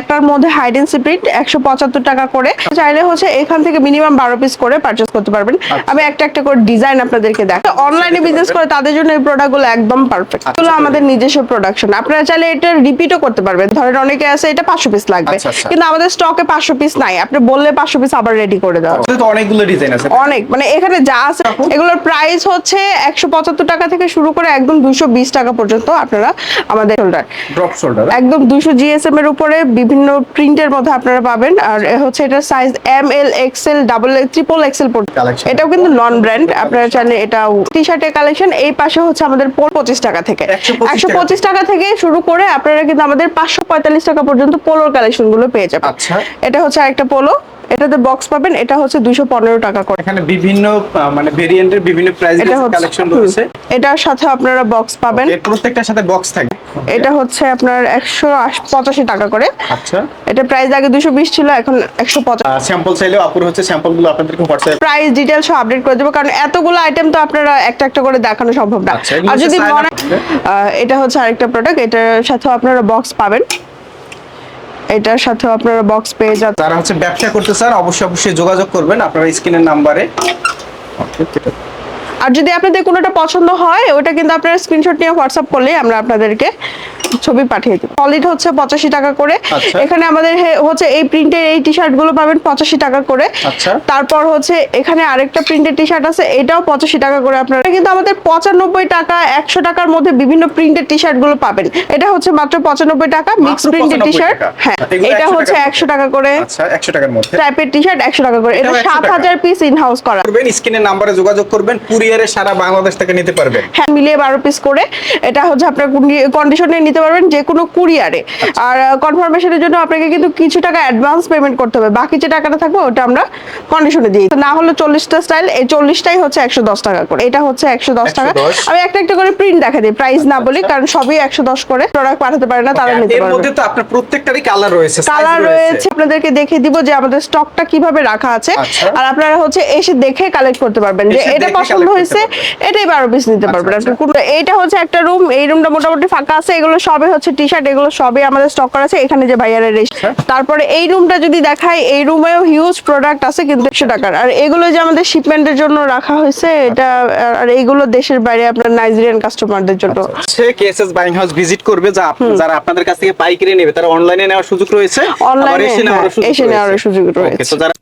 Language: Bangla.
একটার মধ্যে হাইড এন্ড প্রিন্ট একশো পঁচাত্তর টাকা করে। চাইলে হচ্ছে এখান থেকে মিনিমাম বারো পিস করে পারচেস করতে পারবেন। আমি একটা একটা করে ডিজাইন আপনাদেরকে দেখ অনলাইনে বিজনেস করে তাদের জন্য এই প্রোডাক্টগুলো একদম পারফেক্ট এগুলো আমাদের নিজস্ব প্রোডাকশন আপনারা চাইলে এটা রিপিটও করতে পারবেন। ধরেন অনেকে আছে এটা পাঁচশো পিস লাগবে। আচ্ছা, আচ্ছা। কিন্তু আমাদের স্টকে পাঁচশো পিস নাই। আপনি বললে পাঁচশো পিস আবার রেডি করে দেওয়া অনেকগুলো ডিজাইন আছে। অনেক। মানে এখানে যা আছে এগুলোর প্রাইস হচ্ছে একশো পঁচাত্তর টাকা থেকে শুরু করে একদম দুশো বিশ টাকা পর্যন্ত আপনারা আমাদের শোল্ডার ড্রপ শোল্ডার একদম দুশো জিএসএম এর উপরে বিভিন্ন প্রিন্টের মধ্যে আপনারা পাবেন। আর হচ্ছে এটা size M L XL double triple XL. এটাও কিন্তু নন ব্র্যান্ড আপনারা চাইলে এটাও টি শার্টের কালেকশন এই পাশে হচ্ছে আমাদের পঁচিশ টাকা থেকে। 125 একশো পঁচিশ টাকা থেকে শুরু করে আপনারা কিন্তু আমাদের পাঁচশো পঁয়তাল্লিশ টাকা পর্যন্ত পোলোর কালেকশনগুলো পেয়ে যাবেন। আচ্ছা। এটা হচ্ছে আরেকটা পোলো। এটাতে বক্স পাবেন। এটা হচ্ছে দুইশো পনেরো টাকা করে। এখানে বিভিন্ন মানে ভেরিয়েন্টের বিভিন্ন প্রাইস এটা কালেকশন রয়েছে। এটার সাথে আপনারা বক্স পাবেন। প্রত্যেকটার সাথে বক্স থাকে এটা হচ্ছে আপনার একশো পঁচাশি টাকা করে। আচ্ছা। এটা প্রাইস আগে দুশো বিশ ছিল এখন একশো পঁচাশি স্যাম্পল চাইলেও আপুর হচ্ছে স্যাম্পলগুলো আপনাদেরকে হোয়াটসঅ্যাপ প্রাইস ডিটেলস আপডেট করে দেবো কারণ এতগুলো আইটেম তো আপনারা একটা একটা করে দেখানো সম্ভব না। আচ্ছা, আর যদি মনে এটা হচ্ছে আরেকটা প্রোডাক্ট এটার সাথেও আপনারা বক্স পাবেন। এটার সাথেও আপনারা বক্স পেয়ে যাবেন। যারা হচ্ছে ব্যবসা করতে চান অবশ্যই অবশ্যই যোগাযোগ করবেন আপনারা স্ক্রিনের নাম্বারে। আর যদি আপনাদের কোনোটা পছন্দ হয় ওটা কিন্তু আপনারা স্ক্রিনশট নিয়ে হোয়াটসঅ্যাপ করলেই আমরা আপনাদেরকে ছবি পাঠিয়ে দেবো। সলিড হচ্ছে পঁচাশি টাকা করে। আচ্ছা। এখানে আমাদের হচ্ছে এই প্রিন্টের এই টি শার্টগুলো পাবেন পঁচাশি টাকা করে। আচ্ছা। তারপর হচ্ছে এখানে আরেকটা প্রিন্টের টি শার্ট আছে এটাও পঁচাশি টাকা করে আপনারা। কিন্তু আমাদের পঁচানব্বই টাকা একশো টাকার মধ্যে বিভিন্ন প্রিন্টের টি শার্টগুলো পাবেন। এটা হচ্ছে মাত্র পঁচানব্বই টাকা মিক্স প্রিন্টের টি শার্ট হ্যাঁ এটা হচ্ছে একশো টাকা করে। আচ্ছা একশো টাকার মধ্যে। টাইপের টি শার্ট একশো টাকা করে। এটা সাত হাজার পিস ইন হাউস করা স্ক্রিনের নাম্বারে যোগাযোগ করবেন কুরিয়ারে সারা বাংলাদেশ থেকে নিতে পারবেন। হ্যাঁ মিলিয়ে বারো পিস করে। এটা হচ্ছে আপনার কন্ডিশনে নিতে পারবেন যে কোনো কুরিয়ারে আচ্ছা। আর কনফার্মেশনের জন্য আপনাকে কিন্তু কিছু টাকা অ্যাডভান্স পেমেন্ট করতে হবে। বাকি যে টাকাটা থাকবে ওটা আমরা কন্ডিশনে দিই। না হলে চল্লিশটা স্টাইল এই চল্লিশটাই হচ্ছে একশো দশ টাকা করে। এটা হচ্ছে একশো দশ টাকা। আমি একটা একটা করে প্রিন্ট দেখা দিই প্রাইস না বলি কারণ সবই একশো দশ করে। প্রোডাক্ট পাঠাতে পারে না তারা নিতে পারবে মধ্যে তো আপনার প্রত্যেকটারই কালার রয়েছে কালার রয়েছে। আপনাদেরকে দেখিয়ে দিব যে আমাদের স্টকটা কীভাবে রাখা আছে। আচ্ছা। আর আপনারা হচ্ছে এসে দেখে কালেক্ট করতে পারবেন যে এটা দেখে পছন্দ হয়েছে এটাই বারো পিস নিতে আচ্ছা, পারবেন। আপনি আচ্ছা। এইটা হচ্ছে একটা রুম এই রুমটা মোটামুটি ফাঁকা আছে এগুলো সবে হচ্ছে টি শার্ট এগুলো সবই আমাদের স্টক করা আছে এখানে যে ভাইয়ারের আচ্ছা। তারপরে এই রুমটা যদি দেখাই এই রুমেও হিউজ প্রোডাক্ট আছে কিন্তু একশো টাকার। আর এগুলো যে আমাদের শিপমেন্টের জন্য রাখা হয়েছে এটা আর এইগুলো দেশের বাইরে আপনার নাইজেরিয়ান কাস্টমারদের জন্য। সে কেএসএস বাইং হাউস ভিজিট করবে যা যারা আপনাদের কাছ থেকে পাইকারি নেবে তারা অনলাইনে নেওয়ার সুযোগ রয়েছে অনলাইনে এসে নেওয়ার সুযোগ রয়েছে। তো যারা